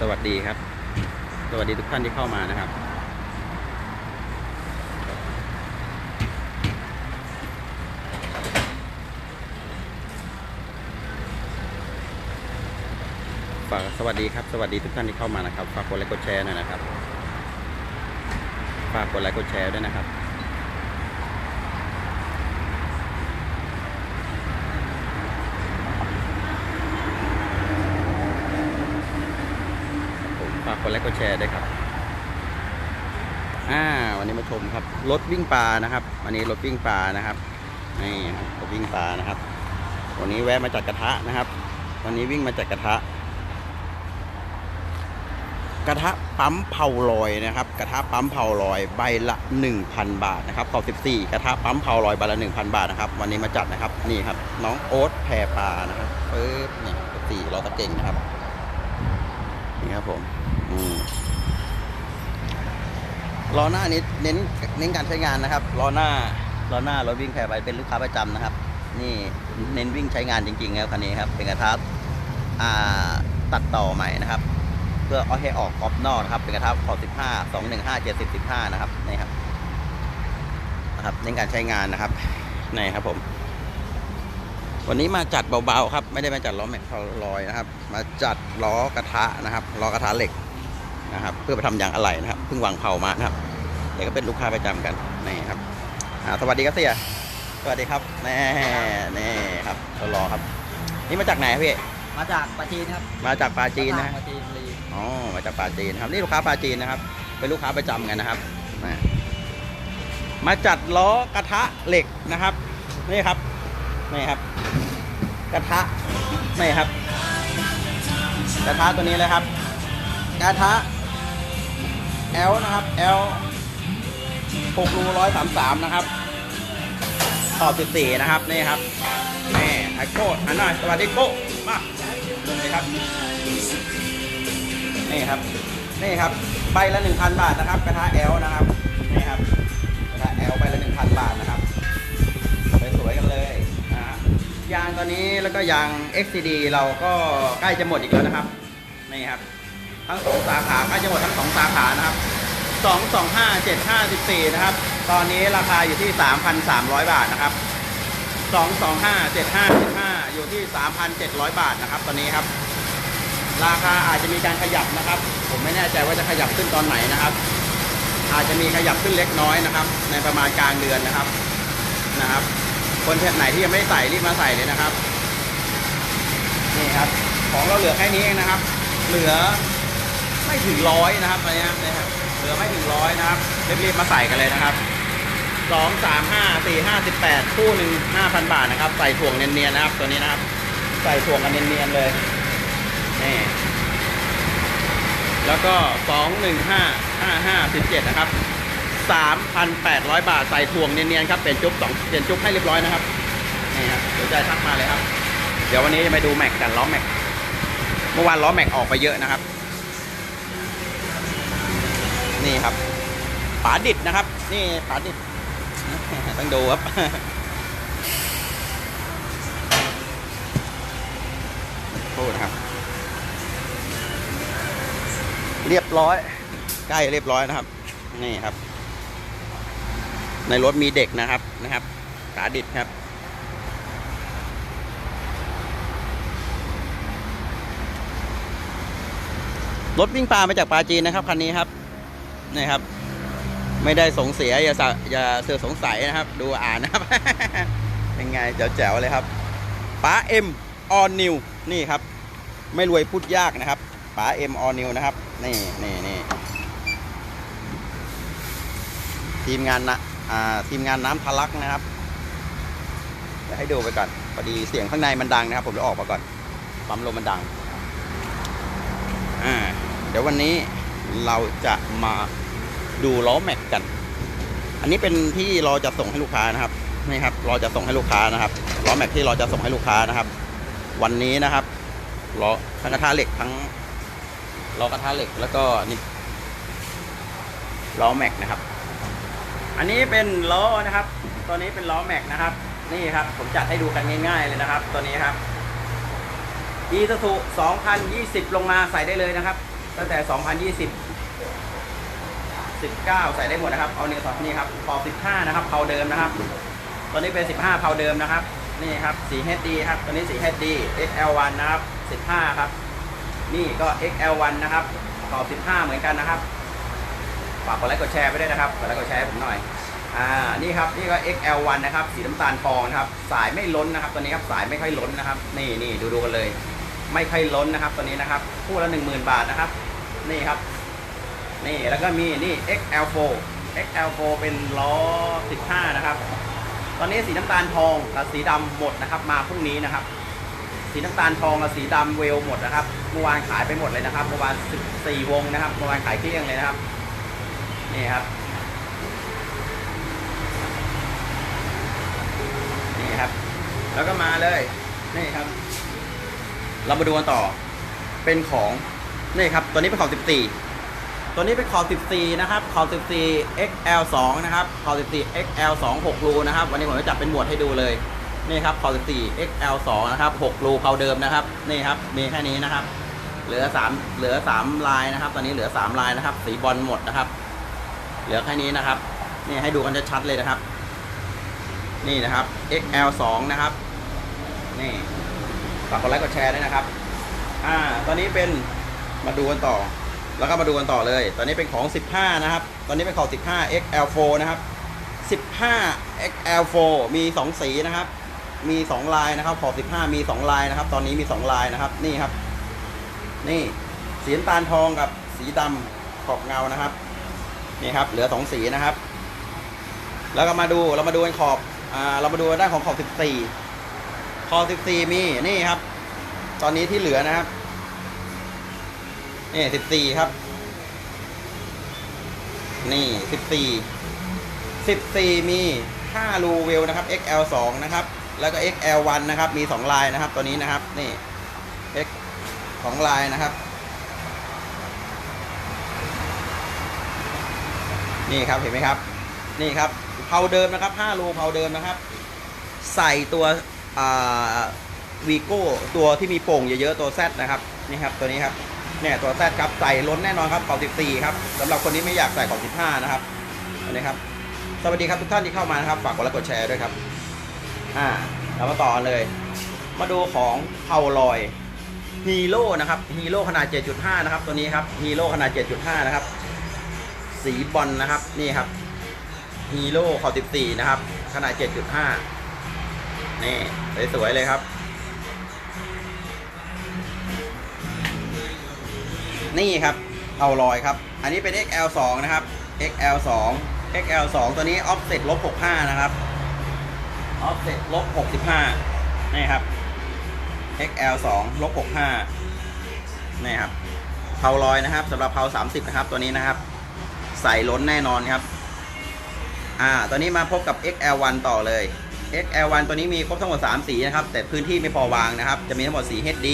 สวัสดีครับ สวัสดีทุกท่านที่เข้ามานะครับ ฝากสวัสดีครับ สวัสดีทุกท่านที่เข้ามานะครับ ฝากกดไลค์กดแชร์หน่อยนะครับ ฝากกดไลค์กดแชร์ด้วยนะครับ ผมฝากก ดไลค์กดแชร์ด้วยครับอ่าวันนี้มาชมครับรถวิ่งปลานะครับวันนี้รถวิ่งปลานะครับนี่ครับรถวิ่งปลานะครับ วันนี้แวะมาจากกระทะนะครับ วันนี้วิ่งมาจากกระทะ กระทะปั๊มเผาลอยนะครับ กระทะปั๊มเผาลอยใบละ 1,000 บาทนะครับขอบ14 กระทะปั๊มเผาลอยใบละ 1,000 บาทนะครับ วันนี้มาจัดนะครับนี่ครับ น้องโอ๊ตแพรปลานะครับปึ๊บนี่สี่ล้อตะเก่งนะครับนี่ครับผม ล้อหน้านี้เน้นเน้นการใช้งานนะครับล้อหน้าล้อหน้ารถวิ่งแพรไปเป็นลูกค้าประจำนะครับ นี่เน้นวิ่งใช้งานจริงๆครับคันนี้ครับ เป็นกระทะอ่าตัดต่อใหม่นะครับ เพื่อเอาให้ออกกรอบนอกนะครับ เป็นกระทะขอบ15 215 70 15นะครับนี่ครับนะครับเน้นการใช้งานนะครับนี่ครับผม วันนี้มาจัดเบาๆครับ ไม่ได้มาจัดล้อแม็กซ์ลอยนะครับ มาจัดล้อกระทะนะครับล้อกระทะเหล็ก นะครับ เพื่อไปทำยางอะไหล่นะครับเพิ่งวางเผามานะครับเดี๋ยวก็เป็นลูกค้าประจำกันนี่ครับอ่าสวัสดีครับเสียสวัสดีครับแน่แน่ครับรอครับ นี่มาจากไหนครับพี่มาจากปาจีนครับ มาจากปาจีนนะปาจีนบุรีอ๋อมาจากปาจีนนะครับนี่ลูกค้าปาจีนนะครับ เป็นลูกค้าประจำกันนะครับมามาจัดล้อกระทะเหล็กนะครับนี่ครับนี่ครับ กระทะนี่ครับ กระทะตัวนี้เลยครับ กระทะ L นะครับ L 6รู133 นะครับ ขอบ 14 นะครับ นี่ครับนี่ไอโก้หันหน้าสวัสดีโก้มานี่ครับ นี่ครับ นี่ครับ ใบละ 1,000 บาทนะครับ กระทะแอลนะครับ นี่ครับ กระทะแอลใบละ 1,000 บาทนะครับ สวยๆกันเลยนะฮะยางตัวนี้แล้วก็ยาง XCD เราก็ใกล้จะหมดอีกแล้วนะครับ นี่ครับ ทั้งสองสาขาใกล้จะหมดทั้งสองสาขานะครับ2 2 5 7 5 14นะครับ ตอนนี้ราคาอยู่ที่3,300บาทนะครับ2 2 5 7 5 15อยู่ที่3,700บาทนะครับ ตอนนี้ครับ ราคาอาจจะมีการขยับนะครับ ผมไม่แน่ใจว่าจะขยับขึ้นตอนไหนนะครับ อาจจะมีขยับขึ้นเล็กน้อยนะครับ ในประมาณกลางเดือนนะครับนะครับ คนเพจไหนที่ยังไม่ใส่รีบมาใส่เลยนะครับนี่ครับ ของเราเหลือแค่นี้เองนะครับ เหลือ ไม่ถึงร้อยนะครับอะไรนะครับนะครับเหลือไม่ถึงร้อยนะครับรีบๆมาใส่กันเลยนะครับสองสามห้าสี่ห้าสิบแปดคู่หนึ่งห้าพันบาทนะครับ ใส่ถ่วงเนียนๆนะครับ ตัวนี้นะครับ ใส่ถ่วงกันเนียนๆเลยนี่แล้วก็สองหนึ่งห้าห้าห้าสิบเจ็ดนะครับสามพันแปดร้อยบาทใส่ถ่วงเนียนๆครับเปลี่ยนจุ๊บสองเปลี่ยนจุ๊บให้เรียบร้อยนะครับนี่ครับสนใจทักมาเลยครับ เดี๋ยววันนี้จะไปดูแม็กกันล้อแม็กเมื่อวานล้อแม็กออกไปเยอะนะครับ นี่ครับฝาดิดนะครับ นี่ฝาดิดต้องดูครับโทษครับ เรียบร้อย ใกล้เรียบร้อยนะครับ นี่ครับ ในรถมีเด็กนะครับนะครับขาดิดครับรถวิ่งปลามาจากปลาจีนนะครับคันนี้ครับ นี่ครับ ไม่ได้สงเสียอย่าอย่าเสือสงสัยนะครับ ดูอ่านนะครับ เป็นไงแจ๋วๆเลยครับป้าเอ็มออนนิวนี่ครับ ไม่รวยพูดยากนะครับป๋าเอ็มออนนิวนะครับ นี่นี่นี่ทีมงานนะอ่าทีมงานน้ำทะลักนะครับเดี๋ยวให้ดูไปก่อนพอดีเสียงข้างในมันดังนะครับ ผมจะออกมาก่อนปั๊มลมมันดัง อ่า เดี๋ยววันนี้เราจะมา ดูล้อแม็กกัน อันนี้เป็นที่เราจะส่งให้ลูกค้านะครับนี่ครับเราจะส่งให้ลูกค้านะครับล้อแม็กที่เราจะส่งให้ลูกค้านะครับ วันนี้นะครับล้อทั้งกระทะเหล็กทั้งล้อกระทะเหล็กแล้วก็นี่ล้อแม็กนะครับ อันนี้เป็นล้อนะครับ ตัวนี้เป็นล้อแม็กนะครับ นี่ครับ ผมจัดให้ดูกันง่ายๆเลยนะครับ ตัวนี้ครับ e ี u 2020 ลงมาใส่ได้เลยนะครับ ตั้งแต่ 2020 19 ใส่ได้หมดนะครับ เอาเนี่ยต่อนี่ครับขอบ15 นะครับเผาเดิมนะครับตอนนี้เป็น 15เผาเดิมนะครับ นี่ครับสี HD ครับ ตัวนี้สี HD XL1 นะครับ 15 ครับ นี่ก็ XL1 นะครับขอบ15 เหมือนกันนะครับ ฝากกดไลค์กดแชร์ไปด้วยนะครับ กดไลค์กดแชร์ให้ผมหน่อย อ่า นี่ครับ นี่ก็ XL1 นะครับ สีน้ำตาลทองนะครับ สายไม่ล้นนะครับ ตัวนี้ครับ สายไม่ค่อยล้นนะครับ นี่นี่ดูดูกันเลย ไม่ค่อยล้นนะครับ ตัวนี้นะครับ คู่ละ10,000 บาทนะครับ นี่ครับ นี่แล้วก็มีนี่ XL4 XL4 เป็นล้อ 15 นะครับ ตอนนี้สีน้ำตาลทองกับสีดำหมดนะครับ มาพรุ่งนี้นะครับ สีน้ำตาลทองกับสีดำเวลหมดนะครับเมื่อวานขายไปหมดเลยนะครับเมื่อวาน 14 วงนะครับเมื่อวานขายเกลี้ยงเลยนะครับ นี่ครับนี่ครับ แล้วก็มาเลยนี่ครับ เรามาดูกันต่อเป็นของนี่ครับตัวนี้เป็นของ 14 ตัวนี้เป็นขอบ 14 นะครับ ขอบ 14 XL2 นะครับ ขอบ 14 XL2 6รูนะครับ วันนี้ผมจะจับเป็นหมวดให้ดูเลย นี่ครับ ขอบ 14 XL2 นะครับ 6รูเขาเดิมนะครับ นี่ครับ มีแค่นี้นะครับ เหลือ 3 เหลือ 3 ลายนะครับ ตอนนี้เหลือ 3 ลายนะครับ สีบอลหมดนะครับ เหลือแค่นี้นะครับ นี่ให้ดูกันชัดๆเลยนะครับ นี่นะครับ XL2 นะครับ นี่ ฝากกดไลค์ กดแชร์ด้วยนะครับ อ่า ตอนนี้เป็น มาดูกันต่อ แล้วก็มาดูกันต่อเลย ตอนนี้เป็นของ 15 นะครับ ตอนนี้เป็นของ 15 XL4 นะครับ 15 XL4 มี 2 สีนะครับ มี 2 ลายนะครับ ขอบ 15 มี 2 ลายนะครับ ตอนนี้มี 2 ลายนะครับ นี่ครับ นี่ สีน้ำตาลทองกับสีดำขอบเงานะครับ นี่ครับ เหลือ 2 สีนะครับ แล้วก็มาดู เรามาดูกันขอบ อ่า เรามาดูด้านของขอบ 14 ขอบ 14 มี นี่ครับ ตอนนี้ที่เหลือนะครับ นี่สิบสี่ครับ นี่สิบสี่สิบสี่มีห้ารูเวลนะครับ XL สองนะครับ แล้วก็ XL 1นะครับ มีสองลายนะครับ ตัวนี้นะครับ นี่ X สองลายนะครับ นี่ครับเห็นไหมครับ นี่ครับเผาเดิมนะครับห้ารูเผาเดิมนะครับ ใส่ตัววีโก้ตัวที่มีโป่งเยอะๆตัว Z นะครับ นี่ครับตัวนี้ครับ เนี่ยตัวแซดครับใส่ล้นแน่นอนครับขอบ14ครับสำหรับคนที่ไม่อยากใส่ขอบ15นะครับอันนี้ครับสวัสดีครับทุกท่านที่เข้ามานะครับฝากกดไลค์กดแชร์ด้วยครับอ่าเรามาต่อเลย มาดูของเผาลอยฮีโร่นะครับฮีโร่ขนาด 7.5 นะครับ ตัวนี้ครับฮีโร่ขนาด 7.5 นะครับ สีบอลนะครับนี่ครับฮีโร่ขอบ14นะครับ ขนาด 7.5 นี่สวยๆเลยครับ นี่ครับ เอาลอยครับ อันนี้เป็น XL2 นะครับ XL2 XL2 ตัวนี้ offset ลบ65 นะครับ offset ลบ65 นี่ครับ XL2 ลบ65 นี่ครับเผาลอยนะครับสำหรับเผา30 นะครับ ตัวนี้นะครับ ใส่ล้นแน่นอนครับ อ่าตัวนี้มาพบกับ XL1 ต่อเลย XL1 ตัวนี้มีครบทั้งหมด 3 สีนะครับ แต่พื้นที่ไม่พอวางนะครับ จะมีทั้งหมดสี HD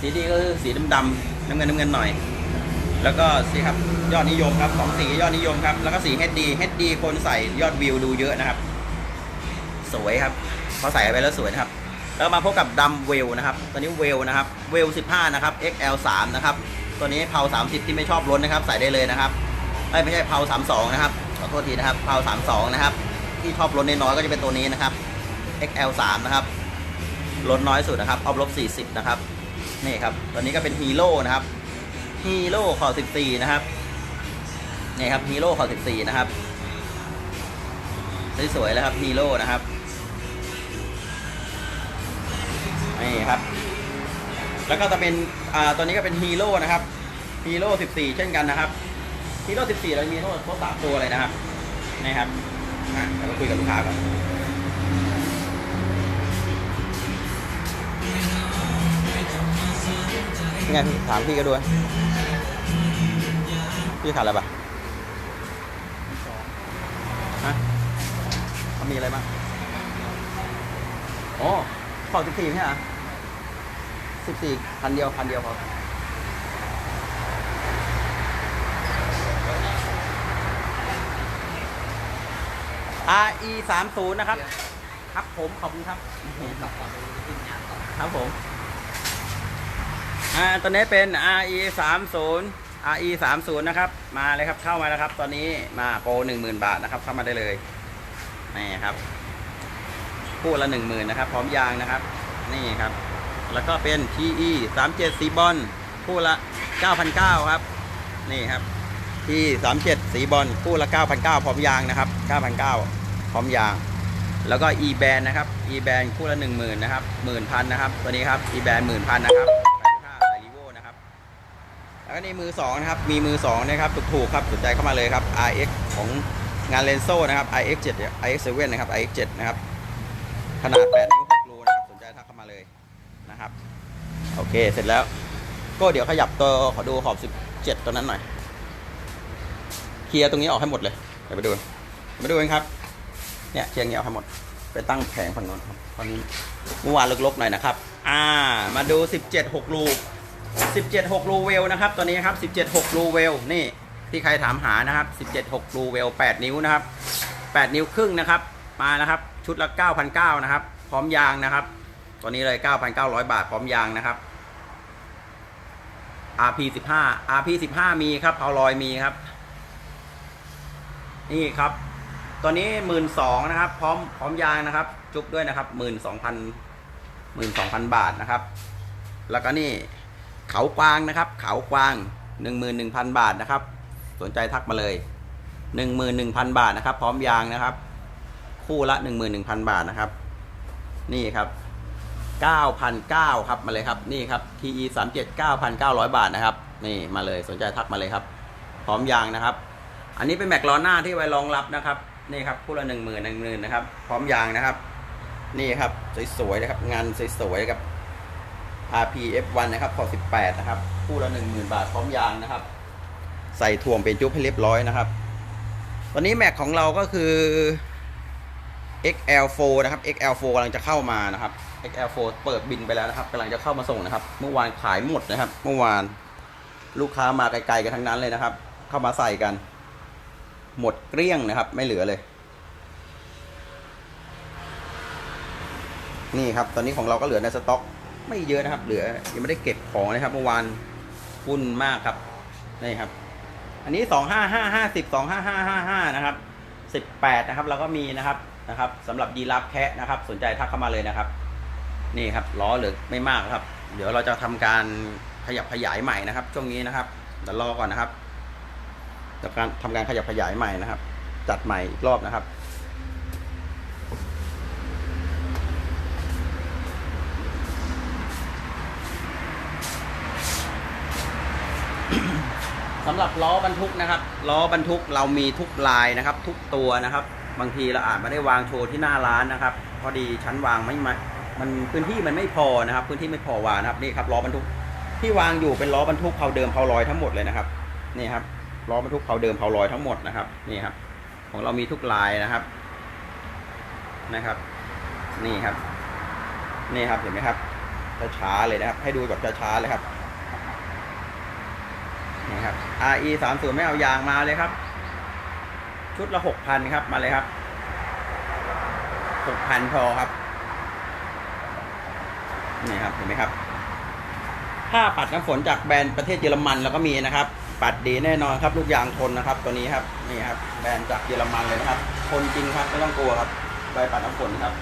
สีดีก็คือสีดำๆ น้ำเงินน้ำเงินหน่อย แล้วก็สีครับยอดนิยมครับสองสียอดนิยมครับ แล้วก็สี HD HD คนใส่ยอดวิวดูเยอะนะครับ สวยครับเขาใส่ไปแล้วสวยนะครับ แล้วมาพบกับดำเวลนะครับ ตัวนี้เวลนะครับ เวล 15 นะครับ XL3 นะครับ ตัวนี้เผา30 ที่ไม่ชอบล้นนะครับ ใส่ได้เลยนะครับไม่ใช่เผา32 นะครับ ขอโทษทีนะครับ เผา32 นะครับ ที่ชอบล้นน้อยก็จะเป็นตัวนี้นะครับ XL3 นะครับ ล้นน้อยสุดนะครับออฟลบ40 นะครับ นี่ครับตัวนี้ก็เป็นฮีโร่นะครับฮีโร่ขอ14 นะครับนี่ครับฮีโร่ขอ14 นะครับสวยๆแล้วครับฮีโร่นะครับนี่ครับ แล้วก็จะเป็นอ่าตัวนี้ก็เป็นฮีโร่นะครับฮีโร่14 เช่นกันนะครับฮีโร่14 เรามีทั้งหมดครบสามตัวเลยนะครับนี่ครับอะเดี๋ยวมาคุยกับลูกค้าก่อน ยังไงถามพี่ก็ด้วยพี่ขาดอะไรปะฮะเขามีอะไรบ้างโอ้ขอสิบสี่ใช่ไหมสิบสี่คันเดียวคันเดียวพอร์อีสามศูนย์นะครับ ครับผม ขอบคุณครับ ครับผม อ่าตัวนี้เป็น RE 3 0 RE 3 0นะครับ มาเลยครับเข้ามาแล้วครับ ตอนนี้มาโปร10,000บาทนะครับ เข้ามาได้เลยนี่ครับคู่ละ10,000นะครับ พร้อมยางนะครับ นี่ครับ แล้วก็เป็น TE 37สีบอลคู่ละ9,900ครับ นี่ครับ ที่ 37 สีบอลคู่ละ9,900พร้อมยางนะครับ9,900พร้อมยาง แล้วก็ e band นะครับ e band คู่ละ 10,000นะครับ 10,000 นะครับ ตัวนี้ครับ e band 10,000 นะครับ แล้วก็นี่มือ2นะครับ มีมือ2นะครับ ถูกๆครับ สนใจเข้ามาเลยครับ RX ของงานเลนโซ่นะครับ IX 7 IX 7นะครับ IX 7นะครับ ขนาด 8 นิ้ว6รูนะครับ สนใจทักเข้ามาเลยนะครับ โอเค เสร็จแล้ว ก็เดี๋ยวขยับตัวขอดูขอบ 17 ตัวนั้นหน่อย เคลียร์ตรงนี้ออกให้หมดเลย เดี๋ยวไปดูไปดูกันครับ เนี่ยเคลียร์เงี้ยออกให้หมด ไปตั้งแผงฝั่งโน้นครับตอนนี้เมื่อวานลกๆหน่อยนะครับ อ่า มาดู 17 6รู 17 6รูเวลนะครับตัวนี้ครับ17 6รูเวลนี่ที่ใครถามหานะครับ17 6รูเวล8นิ้วนะครับ 8 นิ้วครึ่งนะครับ มานะครับชุดละ 9,900นะครับ พร้อมยางนะครับ ตัวนี้เลย 9,900 บาทพร้อมยางนะครับ RP 15 RP 15 มีครับเอาลอยมีครับ นี่ครับ ตัวนี้หมื่นสองนะครับ พร้อมพร้อมยางนะครับ จุกด้วยนะครับหมื่นสองพันหมื่นสองพันบาทนะครับ แล้วก็นี่ เขากวางนะครับเขากวางหนึ่งหมื่นหนึ่งพันบาทนะครับ สนใจทักมาเลยหนึ่งหมื่นหนึ่งพันบาทนะครับ พร้อมยางนะครับ คู่ละหนึ่งหมื่นหนึ่งพันบาทนะครับ นี่ครับเก้าพันเก้าครับมาเลยครับนี่ครับ TE สามเจ็ดเก้าพันเก้าร้อยบาทนะครับ นี่มาเลยสนใจทักมาเลยครับ พร้อมยางนะครับ อันนี้เป็นแม็กล้อหน้าที่ไว้รองรับนะครับนี่ครับคู่ละหนึ่งหมื่นหนึ่งหมื่นนะครับ พร้อมยางนะครับ นี่ครับสวยๆนะครับงานสวยๆกับ RPF1 นะครับขอ18 นะครับ คู่ละหนึ่งหมื่นบาทพร้อมยางนะครับ ใส่ถ่วงเป็นจุ๊บให้เรียบร้อยนะครับ ตอนนี้แม็กของเราก็คือ XL4 นะครับ XL4 กำลังจะเข้ามานะครับ XL4 เปิดบินไปแล้วนะครับกำลังจะเข้ามาส่งนะครับ เมื่อวานขายหมดนะครับ เมื่อวานลูกค้ามาไกลๆกันทั้งนั้นเลยนะครับ เข้ามาใส่กัน หมดเกลี้ยงนะครับ ไม่เหลือเลย นี่ครับ ตอนนี้ของเราก็เหลือในสต็อก ไม่เยอะนะครับ เหลือยังไม่ได้เก็บของนะครับ เมื่อวานวุ่นมากครับนี่ครับ อันนี้สองห้าห้าห้าสิบสองห้าห้าห้าห้านะครับสิบแปดนะครับเราก็มีนะครับนะครับสำหรับดีรับแคะนะครับ สนใจทักเข้ามาเลยนะครับ นี่ครับล้อเหลือไม่มากครับ เดี๋ยวเราจะทำการขยับขยายใหม่นะครับ ช่วงนี้นะครับเดี๋ยวรอก่อนนะครับทำการทำการขยับขยายใหม่นะครับ จัดใหม่อีกรอบนะครับ สำหรับล้อบรรทุกนะครับล้อบรรทุกเรามีทุกลายนะครับ ทุกตัวนะครับ บางทีเราอาจไม่ได้วางโชว์ที่หน้าร้านนะครับ พอดีชั้นวางไม่มามันพื้นที่มันไม่พอนะครับ พื้นที่ไม่พอวางนะครับนี่ครับล้อบรรทุกที่วางอยู่เป็นล้อบรรทุกเผาเดิมเผาลอยทั้งหมดเลยนะครับนี่ครับล้อบรรทุกเผาเดิมเผาลอยทั้งหมดนะครับนี่ครับ ของเรามีทุกลายนะครับนะครับ นี่ครับ นี่ครับเห็นไหมครับช้าๆเลยนะครับ ให้ดูแบบช้าๆเลยครับ นี่ครับ RE 3 0ไม่เอายางมาเลยครับ ชุดละหกพันครับมาเลยครับหกพันพอครับนี่ครับเห็นไหมครับผ้าปัดน้ำฝนจากแบรนด์ประเทศเยอรมันเราก็มีนะครับ ปัดดีแน่นอนครับ ลูกยางทนนะครับ ตัวนี้ครับนี่ครับ แบรนด์จากเยอรมันเลยนะครับทนจริงครับไม่ต้องกลัวครับใบปัดน้ำฝนครับ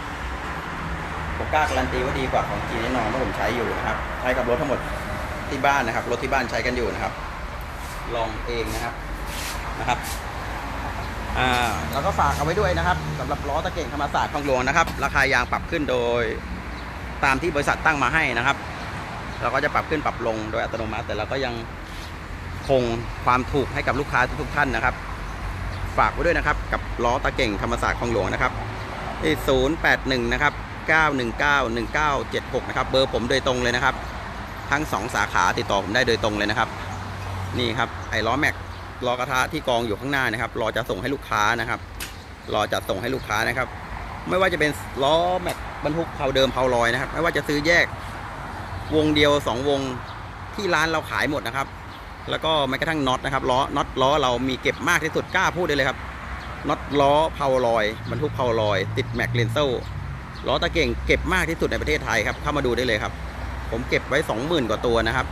ผมกล้าการันตีว่าดีกว่าของจีนแน่นอนเพราะผมใช้อยู่นะครับ ใช้กับรถทั้งหมดที่บ้านนะครับ รถที่บ้านใช้กันอยู่นะครับ ลองเองนะครับนะครับอ่าแล้วก็ฝากเอาไว้ด้วยนะครับสำหรับล้อตะเก่งธรรมศาสตร์คลองหลวงนะครับ ราคายางปรับขึ้นโดยตามที่บริษัทตั้งมาให้นะครับ เราก็จะปรับขึ้นปรับลงโดยอัตโนมัติ แต่เราก็ยังคงความถูกให้กับลูกค้าทุกๆท่านนะครับ ฝากไว้ด้วยนะครับ กับล้อตะเก่งธรรมศาสตร์คลองหลวงนะครับที่ศูนย์แปดหนึ่งนะครับเก้าหนึ่งเก้าหนึ่งเก้าเจ็ดหกนะครับ เบอร์ผมโดยตรงเลยนะครับ ทั้งสองสาขาติดต่อผมได้โดยตรงเลยนะครับ นี่ครับไอ้ล้อแม็กล้อกระทะที่กองอยู่ข้างหน้านะครับ รอจะส่งให้ลูกค้านะครับ รอจะส่งให้ลูกค้านะครับ ไม่ว่าจะเป็นล้อแม็กบรรทุกเผาเดิมเผาลอยนะครับ ไม่ว่าจะซื้อแยกวงเดียวสองวงที่ร้านเราขายหมดนะครับ แล้วก็แม้กระทั่งน็อตนะครับล้อน็อตล้อเรามีเก็บมากที่สุดกล้าพูดได้เลยครับน็อตล้อเผาลอยบรรทุกเผาลอย ติดแม็กเลนโซ่ล้อตะเก่งเก็บมากที่สุดในประเทศไทยครับเข้ามาดูได้เลยครับ ผมเก็บไว้สองหมื่นกว่าตัวนะครับ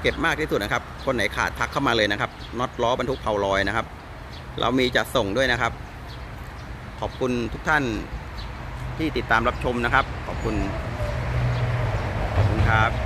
เก็บมากที่สุดนะครับ คนไหนขาดทักเข้ามาเลยนะครับน็อตล้อบรรทุกเผาลอยนะครับ เรามีจัดส่งด้วยนะครับ ขอบคุณทุกท่านที่ติดตามรับชมนะครับ ขอบคุณขอบคุณครับ